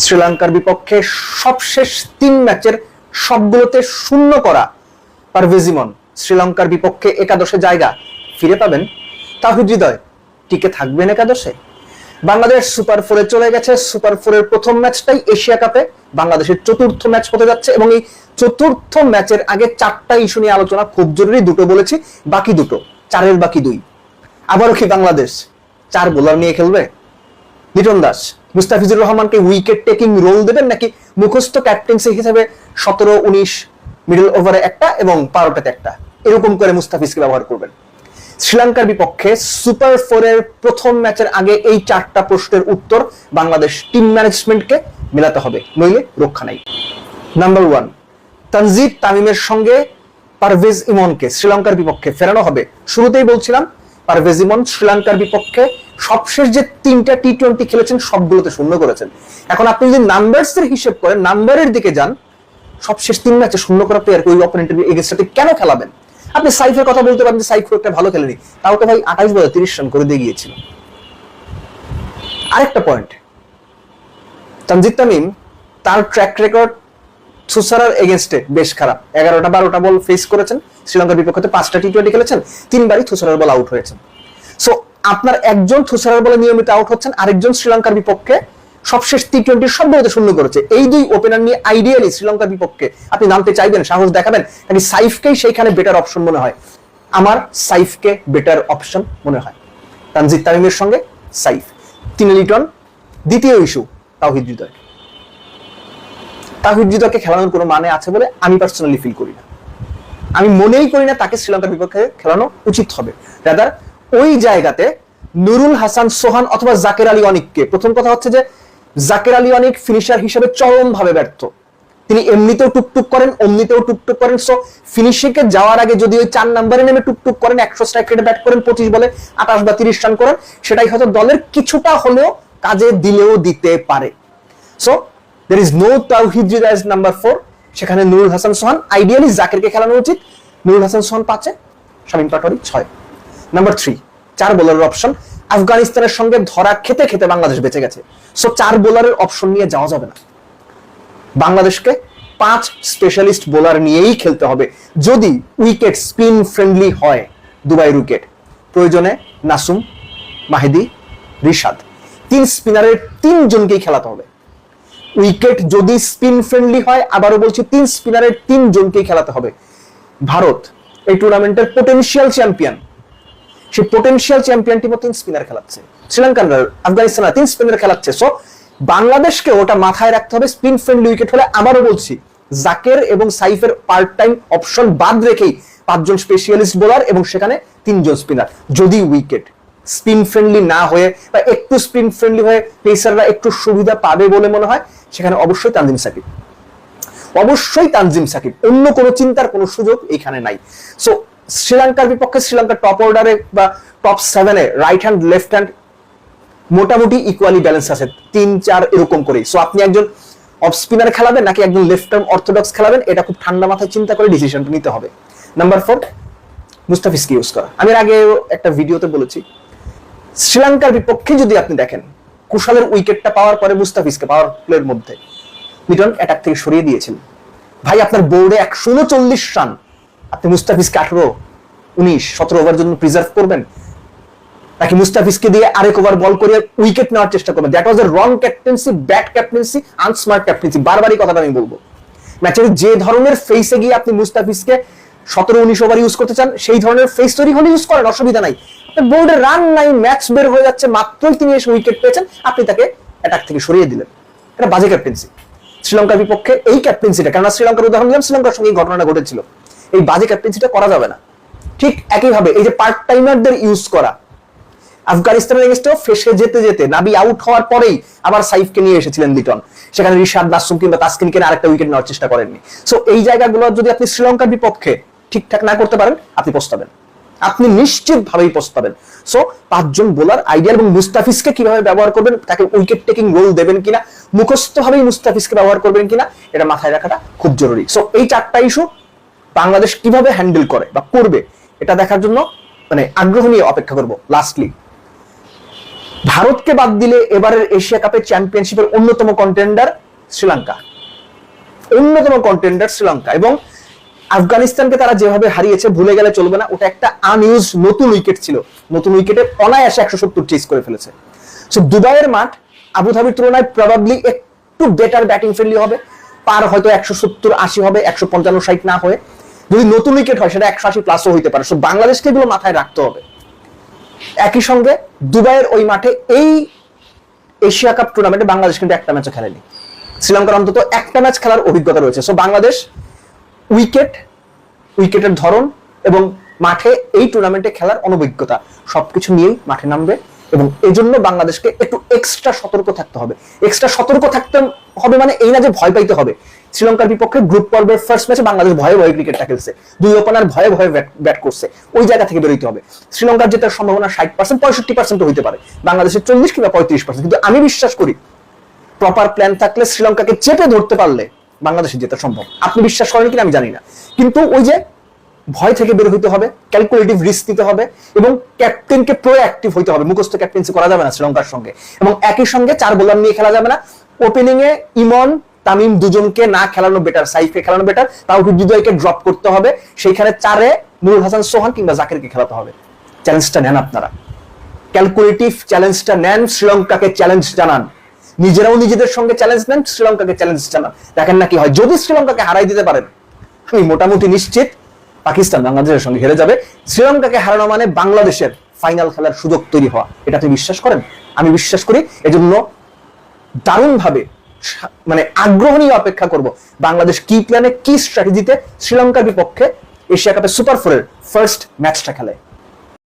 শ্রীলঙ্কার বিপক্ষে সবশেষ তিন ম্যাচের সবগুলোতে শূন্য করা পারভেজিমন। শ্রীলঙ্কার বিপক্ষে একাদশে জায়গা ফিরে পাবেন তাহিদ হৃদয়। টিকে থাকবেন একাদশে। বাংলাদেশ সুপার ফোরে চলে গেছে। সুপার ফোরের প্রথম ম্যাচটাই এশিয়া কাপে। বাংলাদেশের চতুর্থ ম্যাচ হতে যাচ্ছে এবং এই চতুর্থ ম্যাচের আগে চারটা ইস্যু নিয়ে আলোচনা খুব জরুরি। দুটো বলেছি, বাকি দুটো, চারের বাকি দুই। আবারও কি বাংলাদেশ চার বোলার নিয়ে খেলবে? লিটন দাস। মুস্তাফিজুর রহমানকে উইকেট টেকিং রোল দেবেন নাকি মুখস্থ ক্যাপ্টেন্সি হিসেবে সতেরো, উনিশ মিডল ওভারে একটা এবং বারোটাতে একটা? এরকম করে মুস্তাফিজকে ব্যবহার করবেন। শ্রীলঙ্কার বিপক্ষে সুপার ফোরের প্রথম ম্যাচের আগে এই চারটা প্রশ্নের উত্তর বাংলাদেশ টিম ম্যানেজমেন্টকে মেলাতে হবে, নইলে রক্ষা নাই। নাম্বার ওয়ান তানজিদ তামিমের সঙ্গে পারভেজ ইমনকে শ্রীলঙ্কার বিপক্ষে ফেরানো হবে। শুরুতেই বলছিলাম, পারভেজ ইমন শ্রীলঙ্কার বিপক্ষে সবশেষ যে তিনটা টি টোয়েন্টি খেলেছেন, সবগুলোতে শূন্য করেছেন। এখন আপনি যদি নাম্বারস এর হিসেব করেন নাম্বারের দিকে যান, সবশেষ তিন ম্যাচে শূন্য করা প্লেয়ারকে ওই অপোনেন্টের এগেনস্টে কেন খেলাবেন? আপনি সাইফের কথা বলতে পারেন যে সাইফ একটা ভালো খেলেনি। তাও তো ভাই আঠাইশ বলে তিরিশ রান করে দিয়ে গিয়েছিল। আরেকটা পয়েন্ট তানজিদ তামিম, তার ট্র্যাক রেকর্ড সুসারার এগেনস্টে বেশ খারাপ। এগারোটা বারোটা বল ফেস করেছেন। শ্রীলঙ্কার বিপক্ষে পাঁচটা টি টোয়েন্টি খেলেছেন। তিনবারই থুসারার বল আউট হয়েছেন সো আপনার একজন থুসারার বলে নিয়মিত আউট হচ্ছেন, আরেকজন শ্রীলঙ্কার বিপক্ষে সবশেষ টি টোয়েন্টি সবগুলোতে শূন্য করেছে। এই দুই ওপেনার নিয়ে আইডিয়ালি শ্রীলঙ্কার বিপক্ষে আপনি নামতে চাইবেন, সাহস দেখাবেন নাকি সাইফকেই সেইখানে বেটার অপশন মনে হয়। আমার সাইফকে বেটার অপশন মনে হয়। তানজিদ তামিমের সঙ্গে সাইফ তিনি লিটন, দ্বিতীয় ইস্যু, তাওহিদ হৃদয়। তাহিদ হৃদয়কে খেলানোর কোনো মানে আছে বলে আমি পার্সোনালি ফিল করি না। আমি মনেই করি না তাকে শ্রীলঙ্কার বিপক্ষে খেলানো উচিত হবে। রাদার ওই জায়গাতে নুরুল হাসান সোহান অথবা জাকের আলী অনিককে। প্রথম কথা হচ্ছে যে, জাকের আলী অনিক ফিনিশার হিসেবে চরম ভাবে ব্যর্থ। তিনি এমনিতেও টুকটুক করেন, অমনিতেও টুকটুক করেন। সো ফিনিশিংয়ে যাওয়ার আগে যদি ওই চার নাম্বারে নেমে টুকটুক করেন, একশো স্ট্রাইক রেটে ব্যাট করেন, পঁচিশ বলে আঠাশ বা তিরিশ রান করেন, সেটাই হয়তো দলের কিছুটা হলেও কাজে দিলেও দিতে পারে। So there is no Towhid as number four সেখানে নুরুল হাসান সোহান আইডিয়ালি জাকিরকে খেলানো উচিত। নুরুল হাসান সোহান পাঁচে, শামীম পাটোয়ারি ছয়। নাম্বার থ্রি চার বোলারের অপশন আফগানিস্তানের সঙ্গে ধরা খেতে খেতে বাংলাদেশ বেঁচে গেছে। সো চার বোলারের অপশন নিয়ে যাওয়া যাবে না। বাংলাদেশকে পাঁচ স্পেশালিস্ট বোলার নিয়েই খেলতে হবে। যদি উইকেট স্পিন ফ্রেন্ডলি হয় দুবাই উইকেট প্রয়োজনে নাসুম, মাহেদি, রিশাদ। তিন স্পিনারের তিনজনকেই খেলাতে হবে। উইকেট যদি স্পিন ফ্রেন্ডলি হয়, আবারও বলছি, তিন স্পিনারের তিনজনকেই খেলাতে হবে। ভারত এই টুর্নামেন্টের পোটেনশিয়াল চ্যাম্পিয়ন সেই পোটেনশিয়াল চ্যাম্পিয়ন টিমও তিন স্পিনার খেলাচ্ছে। শ্রীলঙ্কান আফগানিস্তান তিন স্পিনার খেলাচ্ছে। সো বাংলাদেশকে ওটা মাথায় রাখতে হবে স্পিন ফ্রেন্ডলি উইকেট হলে আবারও বলছি, জাকের এবং সাইফের পার্ট টাইম অপশন বাদ রেখেই পাঁচজন স্পেশালিস্ট বোলার এবং সেখানে তিনজন স্পিনার যদি উইকেট স্পিন ফ্রেন্ডলি না হয়ে বা একটু স্পিন ফ্রেন্ডলি হয়ে পেসাররা একটু সুবিধা পাবে বলে মনে হয়, সেখানে অবশ্যই তানজিম সাকিব। অবশ্যই তানজিম সাকিব। অন্য কোনো চিন্তার কোনো সুযোগ এখানে নাই। সো শ্রীলঙ্কার বিপক্ষে শ্রীলঙ্কার টপ অর্ডারে বা টপ সেভেনে রাইট হ্যান্ড লেফট হ্যান্ড মোটামুটি ইকুয়ালি ব্যালেন্স আছে। তিন, চার এরকম করেই। সো আপনি একজন অফ স্পিনার খেলাবেন নাকি একজন লেফট আর্ম অর্থোডক্স খেলাবেন, এটা খুব ঠান্ডা মাথায় চিন্তা করে ডিসিশনটা নিতে হবে। নাম্বার ফোর মুস্তাফিজকে ইউজ করা। আমি আগে একটা ভিডিওতে বলেছি, শ্রীলঙ্কার বিপক্ষে যদি আপনি দেখেন, কুশালের উইকেটটা পাওয়ার পরে মুস্তাফিজকে পাওয়ার প্লের মধ্যে, মিটন অ্যাটাক থেকে সরিয়ে দিয়েছেন। ভাই, আপনার বোর্ডে একশো উনচল্লিশ রান। আপনি মুস্তাফিজকে আঠারো, উনিশ, সতেরো ওভার জন্য প্রিজার্ভ করবেন? নাকি মুস্তাফিজকে দিয়ে আরেক ওভার বল করে উইকেট নেওয়ার চেষ্টা করবেন? That was a wrong captaincy bad captaincy unsmart captaincy বারবারই কথাটা আমি বলব। ম্যাচের যে ধরনের ফেসে গিয়ে আপনি মুস্তাফিজকে সতেরো, উনিশ ওভার ইউজ করতে চান, সেই ধরনের ফেস তৈরি হলে ইউজ করেন, অসুবিধা নাই। বোর্ডে রান নাই ম্যাচ বের হয়ে যাচ্ছে, মাত্রই তিনি এসে উইকেট পেয়েছেন, আপনি তাকে অ্যাটাক থেকে সরিয়ে দিলেন। এটা বাজে ক্যাপ্টেন্সি শ্রীলঙ্কার বিপক্ষে এই ক্যাপ্টেন্সিটা কেননা শ্রীলঙ্কার উদাহরণ দিলাম, শ্রীলঙ্কার সঙ্গে এই ঘটনাটা ঘটেছিল। এই বাজে ক্যাপ্টেন্সিটা করা যাবে না। ঠিক একইভাবে এই যে পার্ট টাইমারদের ইউজ করা। আফগানিস্তানের এগেস্টেও ফেসে যেতে যেতে, নাবি আউট হওয়ার পরেই আবার সাইফকে নিয়ে এসেছিলেন লিটন। সেখানে রিশাদ নাসুম কিংবা তাসকিনকে আরেকটা উইকেট নেওয়ার চেষ্টা করেননি। সো এই জায়গাগুলো যদি আপনি শ্রীলঙ্কার বিপক্ষে ঠিকঠাক না করতে পারেন, আপনি পস্তাবেন আপনি নিশ্চিত ভাবেই পস্তাবেন সো পাঁচজন বোলার আইডিয়া এবং মুস্তাফিজকে কীভাবে ব্যবহার করবেন, তাকে উইকেট টেকিং রোল দেবেন কিনা মুখস্থ ভাবেই মুস্তাফিজকে ব্যবহার করবেন কিনা, এটা মাথায় রাখাটা খুব জরুরি। সো এই চারটা ইস্যু বাংলাদেশ কীভাবে হ্যান্ডেল করে বা করবে, এটা দেখার জন্য মানে আগ্রহ নিয়ে অপেক্ষা করব লাস্টলি ভারতকে বাদ দিলে এবারের এশিয়া কাপের চ্যাম্পিয়নশিপের অন্যতম কন্টেন্ডার শ্রীলঙ্কা। অন্যতম কন্টেন্ডার শ্রীলঙ্কা এবং আফগানিস্তানকে তারা যেভাবে হারিয়েছে, ভুলে গেলে চলবে না, ওটা একটা আনইউজ নতুন উইকেট ছিল। নতুন উইকেটে অনায়াসে একশো সত্তর চেস করে ফেলেছে। সো দুবাইয়ের মাঠ আবুধাবির তুলনায় প্রবাবলি একটু বেটার ব্যাটিং ফ্রেন্ডলি হবে, পার হয়তো একশো সত্তর আশি হবে, একশো পঞ্চান্ন ষাট না হয়ে। যদি নতুন উইকেট হয়, সেটা একশো আশি প্লাসও হইতে পারে। সো বাংলাদেশকে এগুলো মাথায় রাখতে হবে। একই সঙ্গে দুবাইয়ের ওই মাঠে এই এশিয়া কাপ টুর্নামেন্টে বাংলাদেশ কিন্তু একটা ম্যাচও খেলেনি। শ্রীলঙ্কার অন্তত একটা ম্যাচ খেলার অভিজ্ঞতা রয়েছে। সো বাংলাদেশ উইকেট উইকেটের ধরন এবং মাঠে এই টুর্নামেন্টে খেলার অনভিজ্ঞতা সবকিছু নিয়েই মাঠে নামবে এবং এই জন্য বাংলাদেশকে একটু এক্সট্রা সতর্ক থাকতে হবে। এক্সট্রা সতর্ক থাকতে হবে মানে এই না যে ভয় পাইতে হবে। শ্রীলঙ্কার বিপক্ষে গ্রুপ পর্বের ফার্স্ট ম্যাচে বাংলাদেশ ভয়ে ভয়ে ক্রিকেটটা খেলছে। দুই ওপেনার ভয়ে ভয়ে ব্যাট করছে। ওই জায়গা থেকে বেরোইতে হবে। শ্রীলঙ্কার জেতার সম্ভাবনা ষাট পার্সেন্ট পঁয়ষট্টি পার্সেন্ট হইতে পারে। বাংলাদেশের চল্লিশ কিংবা পঁয়ত্রিশ পার্সেন্ট কিন্তু আমি বিশ্বাস করি প্রপার প্ল্যান থাকলে শ্রীলঙ্কাকে চেপে ধরতে পারলে বাংলাদেশের জেতা সম্ভব। আপনি বিশ্বাস করেন কিনা আমি জানি না। কিন্তু ওই যে ভয় থেকে বের হইতে হবে ক্যালকুলেটিভ রিস্ক নিতে হবে এবং ক্যাপ্টেনকে প্রোঅ্যাক্টিভ হইতে হবে। মুখস্থ ক্যাপ্টেন্সি করা যাবে না শ্রীলঙ্কার সঙ্গে। এবং একই সঙ্গে চার বোলার নিয়ে খেলা যাবে না। ওপেনিং এ ইমন তামিম দুজনকে না খেলানো বেটার সাইফকে খেলানো বেটার তাওহিদ হৃদয়কে ড্রপ করতে হবে। সেইখানে চারে নুরুল হাসান, সোহান কিংবা জাকিরকে খেলাতে হবে। চ্যালেঞ্জটা নেন আপনারা। ক্যালকুলেটিভ চ্যালেঞ্জটা নেন, শ্রীলঙ্কাকে চ্যালেঞ্জ জানান। নিজেরাও নিজেদের সঙ্গে চ্যালেঞ্জ নেন, শ্রীলঙ্কাকে চ্যালেঞ্জ জানান। দেখেন না কি হয়, যদি শ্রীলঙ্কাকে হারাই দিতে পারেন, আমি মোটামুটি নিশ্চিত পাকিস্তান বাংলাদেশের সঙ্গে হেরে যাবে। শ্রীলঙ্কাকে হারানো মানে বাংলাদেশের ফাইনাল খেলার সুযোগ তৈরি হওয়া। এটা আপনি বিশ্বাস করেন? আমি বিশ্বাস করি, এজন্য দারুণভাবে মানে আগ্রহ নিয়ে অপেক্ষা করব বাংলাদেশ কি প্ল্যানে কি স্ট্র্যাটেজিতে শ্রীলঙ্কার বিপক্ষে এশিয়া কাপের সুপার ফোরের ফার্স্ট ম্যাচটা খেলে।